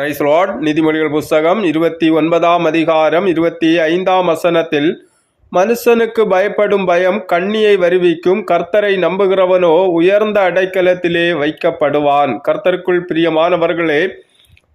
ரைஸ்லாட் நிதிமொழிகள் நீதிமொழிகள் புஸ்தகம் இருபத்தி ஒன்பதாம் அதிகாரம் இருபத்தி ஐந்தாம் வசனத்தில் மனுஷனுக்கு பயப்படும் பயம் கண்ணியை வருவிக்கும் கர்த்தரை நம்புகிறவனோ உயர்ந்த அடைக்கலத்திலே வைக்கப்படுவான். கர்த்தருக்குள் பிரியமானவர்களே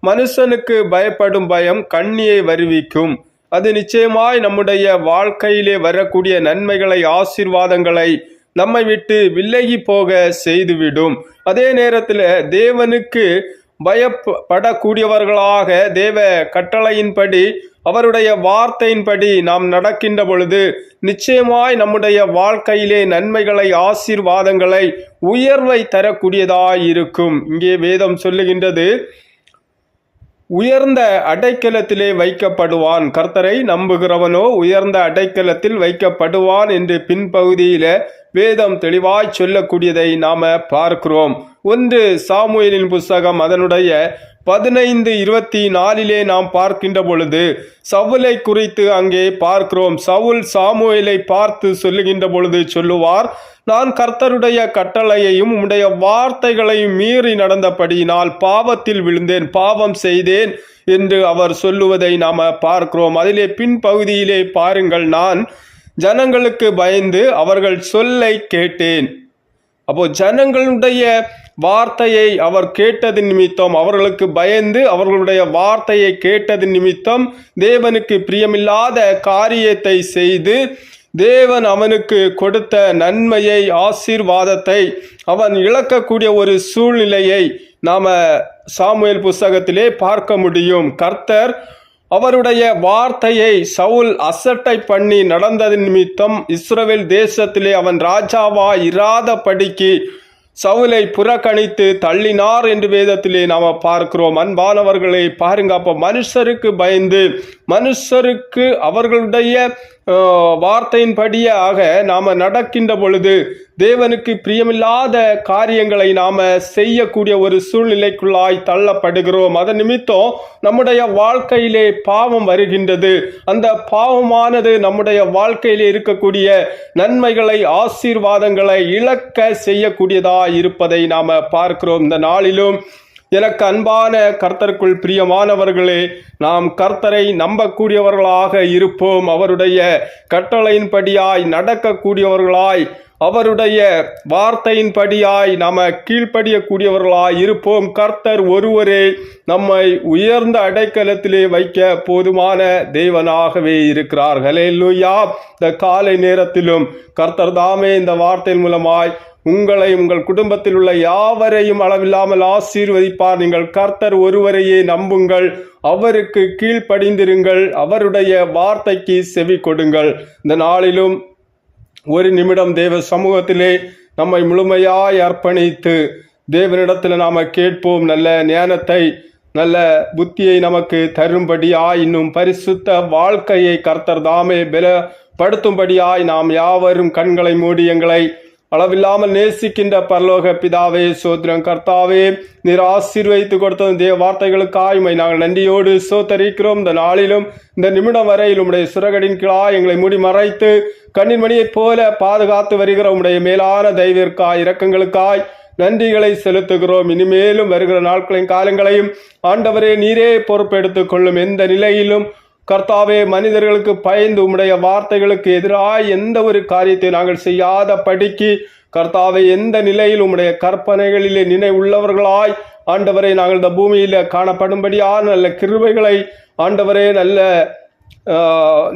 மனுஷனுக்கு பயப்படும் பயம் கண்ணியை வருவிக்கும். அது நிச்சயமாய் நம்முடைய வாழ்க்கையிலே வரக்கூடிய நன்மைகளை ஆசீர்வாதங்களை நம்மை விட்டு விலகி போக செய்துவிடும். அதே நேரத்தில் தேவனுக்கு பயப்படக்கூடியவர்களாக தேவ கட்டளையின்படி அவருடைய வார்த்தையின்படி நாம் நடக்கின்ற பொழுது நிச்சயமாய் நம்முடைய வாழ்க்கையிலே நன்மைகளை ஆசீர்வாதங்களை உயர்வை தரக்கூடியதாய் இருக்கும். இங்கே வேதம் சொல்லுகின்றது உயர்ந்த அடைக்கலத்திலே வைக்கப்படுவான். கர்த்தரை நம்புகிறவனோ உயர்ந்த அடைக்கலத்தில் வைக்கப்படுவான் என்று பின்பகுதியில வேதம் தெளிவாய் சொல்லக்கூடியதை நாம பார்க்கிறோம். ஒன்று சாமுவேலின் புஸ்தகம் அதனுடைய பதினைந்து இருபத்தி நாலிலே நாம் பார்க்கின்ற பொழுது சவுலை குறித்து அங்கே பார்க்கிறோம். சவுல் சாமுவேலை பார்த்து சொல்லுகின்ற பொழுது சொல்லுவார் நான் கர்த்தருடைய கட்டளையையும் உம்முடைய வார்த்தைகளையும் மீறி நடந்தபடியினால் பாவத்தில் விழுந்தேன் பாவம் செய்தேன் என்று அவர் சொல்லுவதை நாம பார்க்கிறோம். அதிலே பின்பகுதியிலே பாருங்கள் நான் ஜனங்களுக்கு பயந்து அவர்கள் சொல்லை கேட்டேன். அப்போ ஜனங்களுடைய வார்த்தையை அவர் கேட்டது நிமித்தம் அவர்களுக்கு பயந்து அவர்களுடைய வார்த்தையை கேட்டது நிமித்தம் தேவனுக்கு பிரியமில்லாத காரியத்தை செய்து தேவன் அவனுக்கு கொடுத்த நன்மையை ஆசீர்வாதத்தை அவன் இழக்கக்கூடிய ஒரு சூழ்நிலையை நாம சாமுவேல் புஸ்தகத்திலே பார்க்க முடியும். கர்த்தர் அவருடைய வார்த்தையை சவுல் அசட்டை பண்ணி நடந்தது நிமித்தம் இஸ்ரவேல் தேசத்திலே அவன் ராஜாவா இராதபடிக்கு சவுலை புறக்கணித்து தள்ளினார் என்று வேதத்திலே நாம பார்க்கிறோம். அன்பானவர்களை பாருங்க அப்போ மனுஷருக்கு பயந்து மனுஷருக்கு அவர்களுடைய வார்த்தையின்படியாக நாம் நடக்கின்ற பொழுது தேவனுக்கு பிரியமில்லாத காரியங்களை நாம் செய்யக்கூடிய ஒரு சூழ்நிலைக்குள்ளாய் தள்ளப்படுகிறோம். அதன் நிமித்தம் நம்முடைய வாழ்க்கையிலே பாவம் வருகின்றது. அந்த பாவமானது நம்முடைய வாழ்க்கையிலே இருக்கக்கூடிய நன்மைகளை ஆசீர்வாதங்களை இழக்க செய்யக்கூடியதாக இருப்பதை நாம் பார்க்கிறோம். இந்த நாளிலும் எனக்கு அன்பான கர்த்தருக்குள் பிரியமானவர்களே நாம் கர்த்தரை நம்பக்கூடியவர்களாக இருப்போம். அவருடைய கட்டளையின்படியாய் நடக்கக்கூடியவர்களாய் அவருடைய வார்த்தையின்படியாய் நாம் கீழ்ப்படியக்கூடியவர்களாய் இருப்போம். கர்த்தர் ஒருவரே நம்மை உயர்ந்த அடைக்கலத்திலே வைக்க போதுமான தெய்வனாகவே இருக்கிறார். லூயா இந்த காலை நேரத்திலும் கர்த்தர் தாமே இந்த வார்த்தையின் மூலமாய் உங்களை உங்கள் குடும்பத்தில் உள்ள யாவரையும் அளவில்லாமல் ஆசீர்வதிப்பார். நீங்கள் கர்த்தர் ஒருவரையே நம்புங்கள். அவருக்கு கீழ்ப்படிந்திருங்கள். அவருடைய வார்த்தைக்கு செவி கொடுங்கள். இந்த நாளிலும் ஒரு நிமிடம் தேவ சமூகத்திலே நம்மை முழுமையாய் அர்ப்பணித்து தேவனிடத்தில் நாம் கேட்போம். நல்ல ஞானத்தை நல்ல புத்தியை நமக்கு தரும்படியாய் இன்னும் பரிசுத்த வாழ்க்கையை கர்த்தர் தாமே பலப்படுத்தும்படியாய் நாம் யாவரும் கண்களை மூடி எங்களை அளவில்லாமல் நேசிக்கின்ற பரலோக பிதாவே சோத்திரம் கர்த்தாவே நீர் ஆசீர்வதித்து கொடுத்த தேவ வார்த்தைகளுக்காய் நாங்கள் நன்றியோடு சோத்தரிக்கிறோம். இந்த நாளிலும் இந்த நிமிடம் வரையில் உம்முடைய சுரகடின் கீழாய் எங்களை மூடி மறைத்து கண்ணின் மணியைப் போல பாதுகாத்து வருகிற உம்முடைய மேலான தெய்விற்காய் இரக்கங்களுக்காய் நன்றிகளை செலுத்துகிறோம். இனிமேலும் வருகிற நாட்களையும் காலங்களையும் ஆண்டவரே நீரே பொறுப்பெடுத்துக் கொள்ளும். எந்த நிலையிலும் கர்த்தாவே மனிதர்களுக்கு பயந்து உம்முடைய வார்த்தைகளுக்கு எதிராக எந்த ஒரு காரியத்தை நாங்கள் செய்யாத படிக்கு கர்த்தாவை எந்த நிலையில் உம்முடைய கற்பனைகளிலே நினை உள்ளவர்களாய் ஆண்டவரை நாங்கள் இந்த பூமியில் காணப்படும்படியான நல்ல கிருவைகளை ஆண்டவரே நல்ல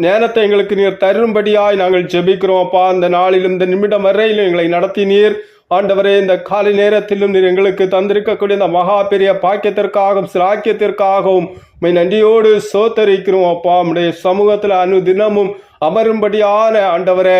நேரத்தை எங்களுக்கு நீர் தரும்படியாய் நாங்கள் ஜெபிக்கிறோம். அப்பா இந்த நாளிலும் இந்த நிமிடம் வரையிலும் எங்களை நடத்தினீர். ஆண்டவரே இந்த காலை நேரத்திலும் நீர் எங்களுக்கு தந்திருக்கக்கூடிய இந்த மகா பெரிய பாக்கியத்திற்காகவும் சிலாக்கியத்திற்காகவும் மை நன்றியோடு சோத்தரிக்கிறோம் அப்பா. உம்முடைய சமூகத்தில் அனு தினமும் அமரும்படியான ஆண்டவரே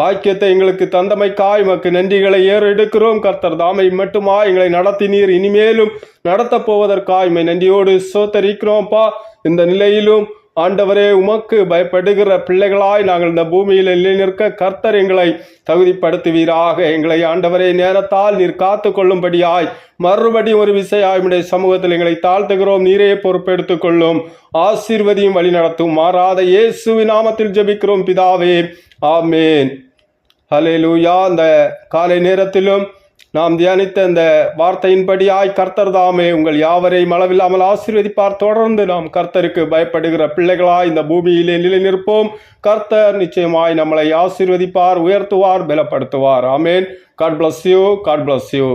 பாக்கியத்தை எங்களுக்கு தந்தமைக்காய் உமக்கு நன்றிகளை ஏறெடுக்கிறோம். கர்த்தர் தாமை மட்டுமா எங்களை நடத்தினீர் இனிமேலும் நடத்தப் போவதற்காய் உம்மை நன்றியோடு சோத்தரிக்கிறோம்ப்பா இந்த நிலையிலும் ஆண்டவரே உமக்கு பயப்படுகிற பிள்ளைகளாய் நாங்கள் இந்த பூமியில் நிற்க கர்த்தர் எங்களை தகுதிப்படுத்துவீராக. எங்களை ஆண்டவரே நேரத்தால் நீர் காத்து கொள்ளும்படியாய் மறுபடியும் ஒரு விசையாய் சமூகத்தில் எங்களை தாழ்த்துகிறோம். நீரே பொறுப்பெடுத்துக் கொள்ளும் ஆசீர்வதியும் வழி நடத்தும். மாறாத இயேசுவி நாமத்தில் ஜெபிக்கிறோம் பிதாவே. ஆமேன். ஹalleluya. அந்த காலை நேரத்திலும் நாம் தியானித்த இந்த வார்த்தையின்படியாய் கர்த்தர் தாமே உங்கள் யாவரையும் அளவில்லாமல் ஆசீர்வதிப்பார். தொடர்ந்து நாம் கர்த்தருக்கு பயப்படுகிற பிள்ளைகளாய் இந்த பூமியிலே நிலைநிற்போம். கர்த்தர் நிச்சயமாய் நம்மளை ஆசீர்வதிப்பார் உயர்த்துவார் பலப்படுத்துவார். ஆமேன். God bless you God bless you